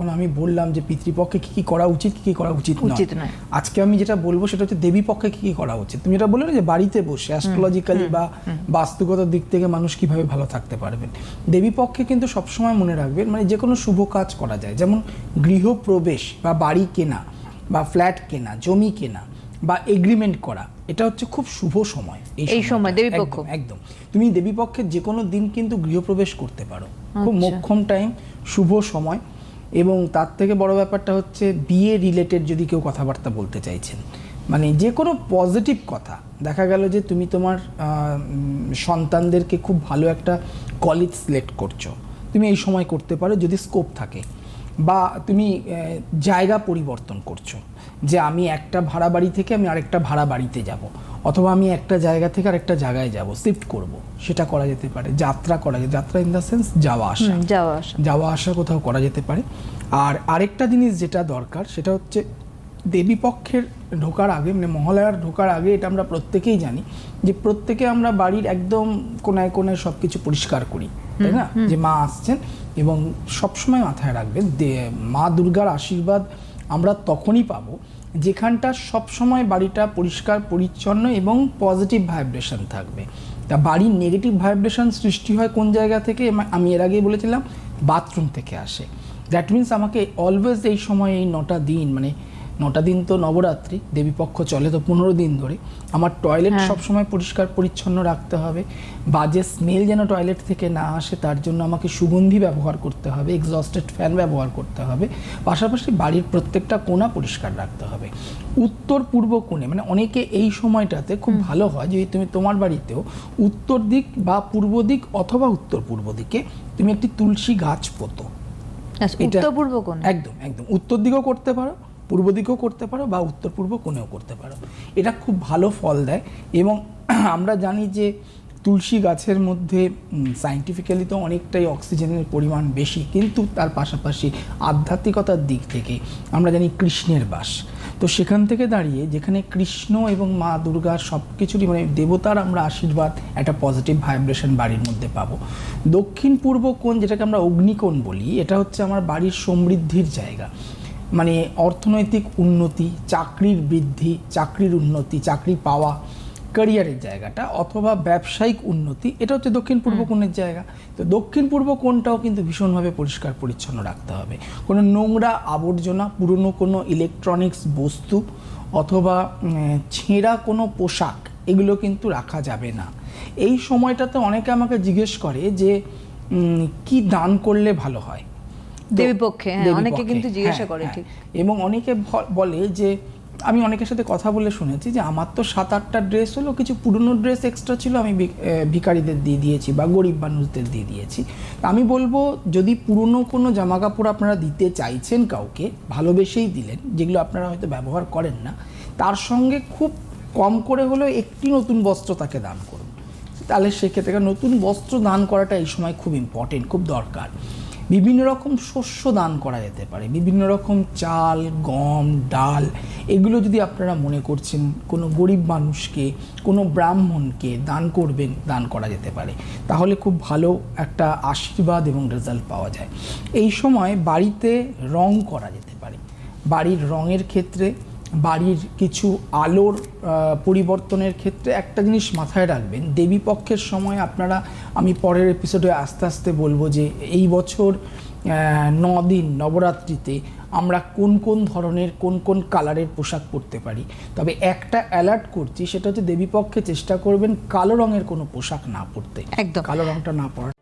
তখন আমি বললাম যে পিতৃপক্ষে কি কি করা উচিত কি কি করা উচিত উচিত নয়। আজকে আমি যেটা বলব সেটা হচ্ছে দেবী পক্ষে কি কি করা উচিত। তুমি যেটা বললে যে বাড়িতে বসে অ্যাস্ট্রোলজিক্যালি বা বাস্তুগত দিক থেকে মানুষ কীভাবে ভালো থাকতে পারবেন দেবী পক্ষে কিন্তু সবসময় মনে রাখবেন মানে যে কোনো শুভ কাজ করা যায়। যেমন গৃহপ্রবেশ বা বাড়ি কেনা বা ফ্ল্যাট কেনা জমি কেনা বা এগ্রিমেন্ট করা এটা হচ্ছে খুব শুভ সময় এই সময়, দেবীপক্ষ। একদম, তুমি দেবীপক্ষের যে কোনো দিন কিন্তু গৃহপ্রবেশ করতে পারো। খুব আচ্ছা। মোক্ষম টাইম শুভ সময়। এবং তার থেকে বড় ব্যাপারটা হচ্ছে বিয়ে রিলেটেড যদি কেউ কথাবার্তা বলতে চাইছেন। মানে যে কোনো পজিটিভ কথা। দেখা গেল যে তুমি তোমার সন্তানদেরকে খুব ভালো একটা কলেজ সিলেক্ট করছ। তুমি এই সময় করতে পারো যদি স্কোপ থাকে। বা তুমি জায়গা পরিবর্তন করছ। যে আমি একটা ভাড়া বাড়ি থেকে আমি আরেকটা ভাড়া বাড়িতে যাব। অথবা আমি একটা জায়গা থেকে আরেকটা জায়গায় যাব শিফট করব সেটা করা যেতে পারে যাত্রা করা যায় যাত্রা ইন দ্য সেন্স যাওয়া আসা। যাওয়া আসা। যাওয়া আসা কোথাও করা যেতে পারে। আর আরেকটা জিনিস যেটা দরকার সেটা হচ্ছে দেবী পক্ষের ঢোকার আগে মানে মহালয়ার ঢোকার আগে এটা আমরা প্রত্যেকেই জানি যে প্রত্যেকে আমরা বাড়ির একদম কোনায় কোনায় সব কিছু পরিষ্কার করি তাই না? যে মা আসছেন এবং সবসময় মাথায় রাখবেন মা দুর্গার আশীর্বাদ আমরা তখনই পাব যেখানটা সবসময় বাড়িটা পরিষ্কার, পরিচ্ছন্ন এবং পজিটিভ ভাইব্রেশন থাকবে। তা বাড়ির নেগেটিভ ভাইব্রেশন সৃষ্টি হয় কোন জায়গা থেকে? আমি এর আগেই বলেছিলাম বাথরুম থেকে আসে। দ্যাট মিন্স আমাকে অলওয়েজ এই সময় এই নটা দিন মানে নটা দিন তো নবরাত্রি দেবীপক্ষ চলে তো পনেরো দিন ধরে। আমার টয়লেট হ্যাঁ। সবসময় পরিষ্কার পরিচ্ছন্ন রাখতে হবে। বাজে স্মেল যেন টয়লেট থেকে না আসে তার জন্য আমাকে সুগন্ধি ব্যবহার করতে হবে এক্সস্টেড ফ্যান ব্যবহার করতে হবে। পাশাপাশি বাড়ির প্রত্যেকটা কোণা পরিষ্কার রাখতে হবে। উত্তর পূর্ব কোণে মানে অনেকে এই সময়টাতে খুব ভালো হয় যদি তুমি তোমার বাড়িতেও উত্তর দিক বা পূর্ব দিক অথবা উত্তর পূর্ব দিকে তুমি একটি তুলসী গাছ পোতো। আচ্ছা, এটা- উত্তর পূর্ব কোণ? একদম একদম। উত্তর দিকেও করতে পারো পূর্ব দিকেও করতে পারো বা উত্তর পূর্ব কোণেও করতে পারো। এটা খুব ভালো ফল দেয় এবং আমরা জানি যে তুলসী গাছের মধ্যে সাইন্টিফিক্যালি তো অনেকটাই অক্সিজেনের পরিমাণ বেশি, কিন্তু তার পাশাপাশি আধ্যাত্মিকতার দিক থেকে আমরা জানি কৃষ্ণের বাস। তো সেখান থেকে দাঁড়িয়ে যেখানে কৃষ্ণ এবং মা দুর্গার সব কিছুরই মানে দেবতার আমরা আশীর্বাদ, একটা পজিটিভ ভাইব্রেশন বাড়ির মধ্যে পাবো। দক্ষিণ পূর্ব কোণ যেটাকে আমরা অগ্নিকোণ বলি, এটা হচ্ছে আমার বাড়ির সমৃদ্ধির জায়গা। মানে অর্থনৈতিক উন্নতি চাকরির বৃদ্ধি চাকরির উন্নতি চাকরি পাওয়া ক্যারিয়ারের জায়গাটা অথবা ব্যবসায়িক উন্নতি এটা হচ্ছে দক্ষিণ পূর্ব কোণের জায়গা। তো দক্ষিণ পূর্ব কোণটাও কিন্তু ভীষণভাবে পরিষ্কার পরিচ্ছন্ন রাখতে হবে। কোনো নোংরা আবর্জনা পুরনো কোনো ইলেকট্রনিক্স বস্তু অথবা ছেঁড়া কোনো পোশাক এগুলো কিন্তু রাখা যাবে না। এই সময়টাতে অনেকে আমাকে জিজ্ঞেস করে যে কি দান করলে ভালো হয়? দেবীপক্ষে, হ্যাঁ, অনেকে কিন্তু জিজ্ঞাসা হ্যাঁ, করে, হ্যাঁ। ঠিক। এবং অনেকে বলে যে আমি অনেকের সাথে কথা বলে শুনেছি যে আমার তো সাত আটটা ড্রেস হলো কিছু পুরনো ড্রেস এক্সট্রা ছিল আমি ভিক- এ, ভিখারিদের দিয়ে দিয়েছি বা গরিব মানুষদের দিয়ে দিয়েছি তা আমি বলব যদি পুরনো কোনো জামা কাপড় আপনারা দিতে চাইছেন কাউকে ভালোবেসেই দিলেন যেগুলো আপনারা হয়তো ব্যবহার করেন না তার সঙ্গে খুব কম করে হলেও একটি নতুন বস্ত্র তাকে দান করুন তাহলে সেক্ষেত্রে নতুন বস্ত্র দান করাটা এই সময় খুব ইম্পর্টেন্ট খুব দরকার বিভিন্ন রকম শস্য দান করা যেতে পারে, বিভিন্ন রকম চাল, গম, ডাল, এগুলো যদি আপনারা মনে করছেন কোনো গরিব মানুষকে, কোনো ব্রাহ্মণকে দান করবেন, দান করা যেতে পারে, তাহলে খুব ভালো একটা আশীর্বাদ এবং রেজাল্ট পাওয়া যায়। এই সময় বাড়িতে রং করা যেতে পারে। বাড়ির রঙের ক্ষেত্রে বাড়ির কিছু আলোর পরিবর্তনের ক্ষেত্রে একটা জিনিস মাথায় রাখবেন। দেবী পক্ষের সময় আপনারা আমি পরের এপিসোডে আস্তে আস্তে বলব যে এই বছর ন দিন নবরাত্রিতে আমরা কোন কোন ধরনের কোন কোন কালারের পোশাক পরতে পারি। তবে একটা অ্যালার্ট করছি সেটা হচ্ছে দেবী পক্ষে চেষ্টা করবেন কালো রঙের কোনো পোশাক না পরতে। একদম। কালো রঙটা না পরা